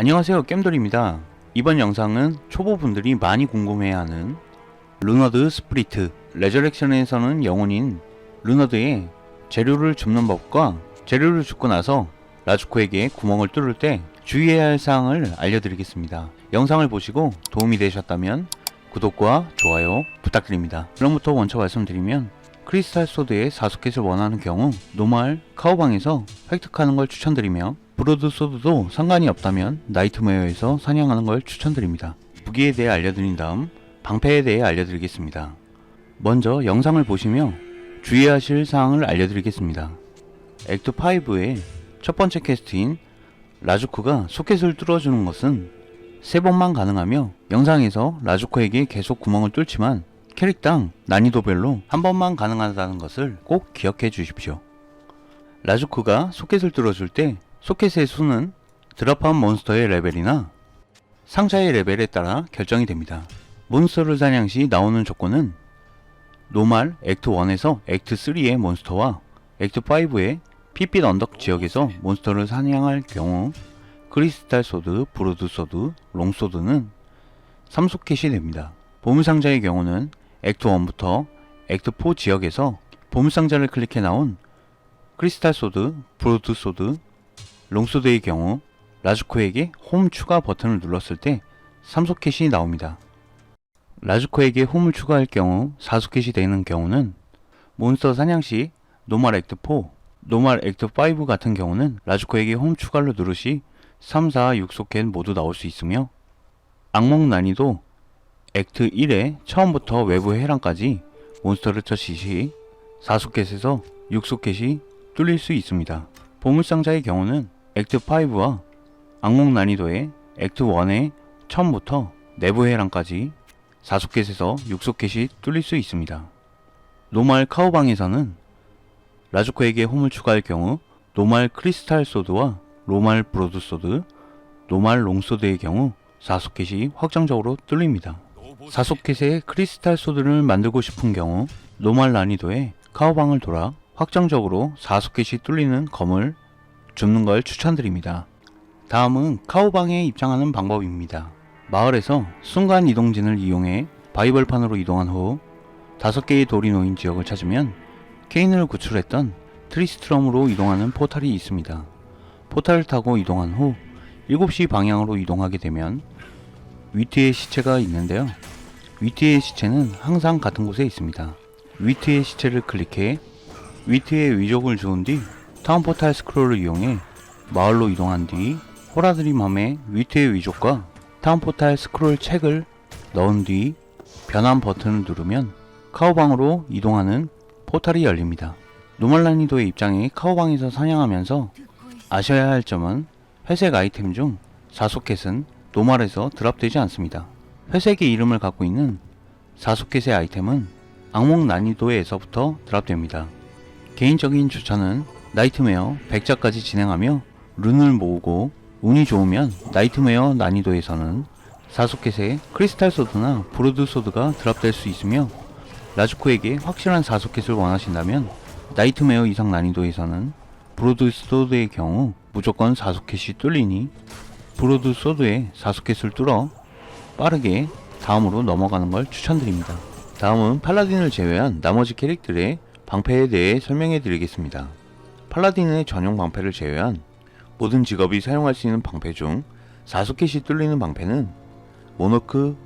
안녕하세요 겜돌입니다. 이번 영상은 초보분들이 많이 궁금해하는 루너드 스프리트 레저렉션에서는 영혼인 루너드의 재료를 줍는 법과 재료를 줍고 나서 라주코에게 구멍을 뚫을 때 주의해야 할 사항을 알려드리겠습니다. 영상을 보시고 도움이 되셨다면 구독과 좋아요 부탁드립니다. 그럼부터 먼저 말씀드리면 크리스탈 소드의 사소켓을 원하는 경우 노말 카오방에서 획득하는 걸 추천드리며 브로드 소드도 상관이 없다면 나이트메어에서 사냥하는 걸 추천드립니다. 무기에 대해 알려드린 다음 방패에 대해 알려드리겠습니다. 먼저 영상을 보시며 주의하실 사항을 알려드리겠습니다. 액트 5의 첫 번째 퀘스트인 라주쿠가 소켓을 뚫어주는 것은 세 번만 가능하며 영상에서 라주코에게 계속 구멍을 뚫지만 캐릭당 난이도별로 한 번만 가능하다는 것을 꼭 기억해 주십시오. 라주쿠가 소켓을 뚫어줄 때 소켓의 수는 드랍한 몬스터의 레벨이나 상자의 레벨에 따라 결정이 됩니다. 몬스터를 사냥 시 나오는 조건은 노말 액트 1에서 액트 3의 몬스터와 액트 5의 핏빛 언덕 지역에서 몬스터를 사냥할 경우 크리스탈 소드, 브로드 소드, 롱 소드는 3소켓이 됩니다. 보물상자의 경우는 액트 1부터 액트 4 지역에서 보물상자를 클릭해 나온 크리스탈 소드, 브로드 소드, 롱소드의 경우 라주코에게 홈 추가 버튼을 눌렀을 때 3소켓이 나옵니다. 라주코에게 홈을 추가할 경우 4소켓이 되는 경우는 몬스터 사냥 시 노말 액트 4, 노말 액트 5 같은 경우는 라주코에게 홈 추가를 누르시 3, 4, 6소켓 모두 나올 수 있으며 악몽 난이도 액트 1의 처음부터 외부 해랑까지 몬스터를 처치 시 4소켓에서 6소켓이 뚫릴 수 있습니다. 보물상자의 경우는 액트 5와 악몽 난이도의 액트 1의 처음부터 내부 해랑까지 4소켓에서 6소켓이 뚫릴 수 있습니다. 노말 카오방에서는 라주코에게 홈을 추가할 경우 노말 크리스탈 소드와 로말 브로드 소드, 노말 롱 소드의 경우 4소켓이 확정적으로 뚫립니다. 4소켓의 크리스탈 소드를 만들고 싶은 경우 노말 난이도의 카오방을 돌아 확정적으로 4소켓이 뚫리는 검을 줍는 걸 추천드립니다. 다음은 카오방에 입장하는 방법입니다. 마을에서 순간 이동진을 이용해 바이벌판으로 이동한 후 5개의 돌이 놓인 지역을 찾으면 케인을 구출했던 트리스트럼으로 이동하는 포탈이 있습니다. 포탈을 타고 이동한 후 7시 방향으로 이동하게 되면 위트의 시체가 있는데요. 위트의 시체는 항상 같은 곳에 있습니다. 위트의 시체를 클릭해 위트의 위족을 주운 뒤 타운 포탈 스크롤을 이용해 마을로 이동한 뒤 호라드림함에 위트의 위족과 타운 포탈 스크롤 책을 넣은 뒤 변환 버튼을 누르면 카오방으로 이동하는 포탈이 열립니다. 노멀 난이도의 입장에 카오방에서 사냥하면서 아셔야 할 점은 회색 아이템 중 4소켓은 노멀에서 드랍되지 않습니다. 회색의 이름을 갖고 있는 4소켓의 아이템은 악몽 난이도에서부터 드랍됩니다. 개인적인 추천은 나이트메어 100자까지 진행하며 룬을 모으고 운이 좋으면 나이트메어 난이도에서는 4소켓의 크리스탈 소드나 브로드 소드가 드랍될 수 있으며 라주코에게 확실한 4소켓을 원하신다면 나이트메어 이상 난이도에서는 브로드 소드의 경우 무조건 4소켓이 뚫리니 브로드 소드의 4소켓을 뚫어 빠르게 다음으로 넘어가는 걸 추천드립니다. 다음은 팔라딘을 제외한 나머지 캐릭들의 방패에 대해 설명해 드리겠습니다. 팔라딘의 전용 방패를 제외한 모든 직업이 사용할 수 있는 방패 중 4소켓이 뚫리는 방패는 모노크,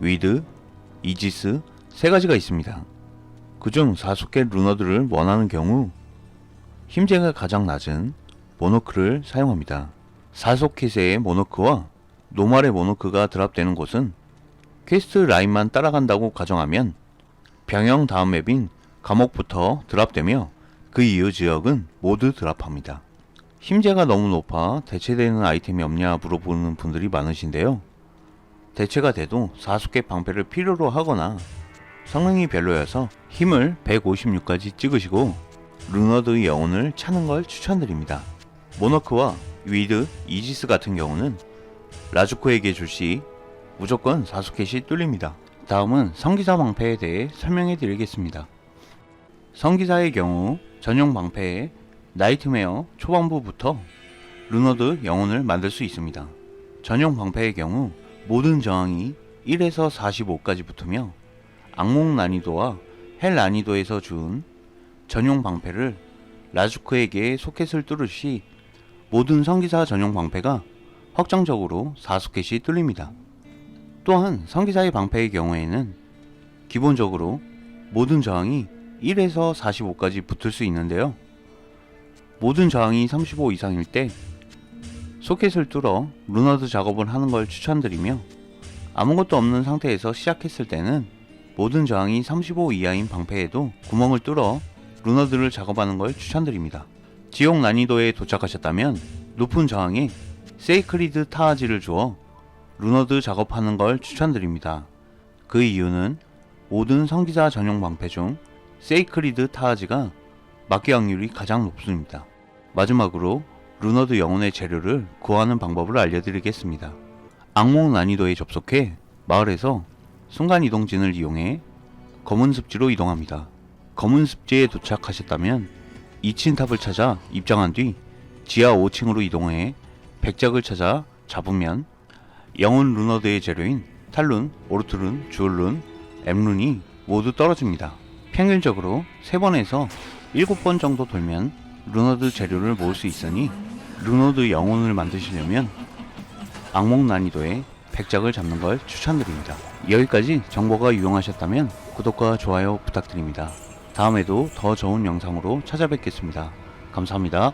위드, 이지스 세 가지가 있습니다. 그중 4소켓 루너들을 원하는 경우 힘재가 가장 낮은 모노크를 사용합니다. 4소켓의 모노크와 노말의 모노크가 드랍되는 곳은 퀘스트 라인만 따라간다고 가정하면 병영 다음 맵인 감옥부터 드랍되며 그 이후 지역은 모두 드랍합니다. 힘재가 너무 높아 대체되는 아이템이 없냐 물어보는 분들이 많으신데요. 대체가 돼도 4소켓 방패를 필요로 하거나 성능이 별로여서 힘을 156까지 찍으시고 루너드 영혼을 차는 걸 추천드립니다. 모너크와 위드, 이지스 같은 경우는 라주코에게 줄 시 무조건 4소켓이 뚫립니다. 다음은 성기사 방패에 대해 설명해 드리겠습니다. 성기사의 경우 전용 방패에 나이트메어 초반부부터 루너드 영혼을 만들 수 있습니다. 전용 방패의 경우 모든 저항이 1에서 45까지 붙으며 악몽 난이도와 헬 난이도에서 준 전용 방패를 라주크에게 소켓을 뚫을 시 모든 성기사 전용 방패가 확정적으로 4소켓이 뚫립니다. 또한 성기사의 방패의 경우에는 기본적으로 모든 저항이 1에서 45까지 붙을 수 있는데요. 모든 저항이 35 이상일 때 소켓을 뚫어 루너드 작업을 하는 걸 추천드리며 아무것도 없는 상태에서 시작했을 때는 모든 저항이 35 이하인 방패에도 구멍을 뚫어 루너드를 작업하는 걸 추천드립니다. 지옥 난이도에 도착하셨다면 높은 저항에 세이크리드 타아지를 주어 루너드 작업하는 걸 추천드립니다. 그 이유는 모든 성기사 전용 방패 중 세이크리드 타아지가 막기 확률이 가장 높습니다. 마지막으로 루너드 영혼의 재료를 구하는 방법을 알려드리겠습니다. 악몽 난이도에 접속해 마을에서 순간이동진을 이용해 검은 습지로 이동합니다. 검은 습지에 도착하셨다면 2층 탑을 찾아 입장한 뒤 지하 5층으로 이동해 백작을 찾아 잡으면 영혼 루너드의 재료인 탈룬, 오르트룬, 주얼룬, 엠룬이 모두 떨어집니다. 평균적으로 3번에서 7번 정도 돌면 루너드 재료를 모을 수 있으니 루너드 영혼을 만드시려면 악몽 난이도의 백작을 잡는 걸 추천드립니다. 여기까지 정보가 유용하셨다면 구독과 좋아요 부탁드립니다. 다음에도 더 좋은 영상으로 찾아뵙겠습니다. 감사합니다.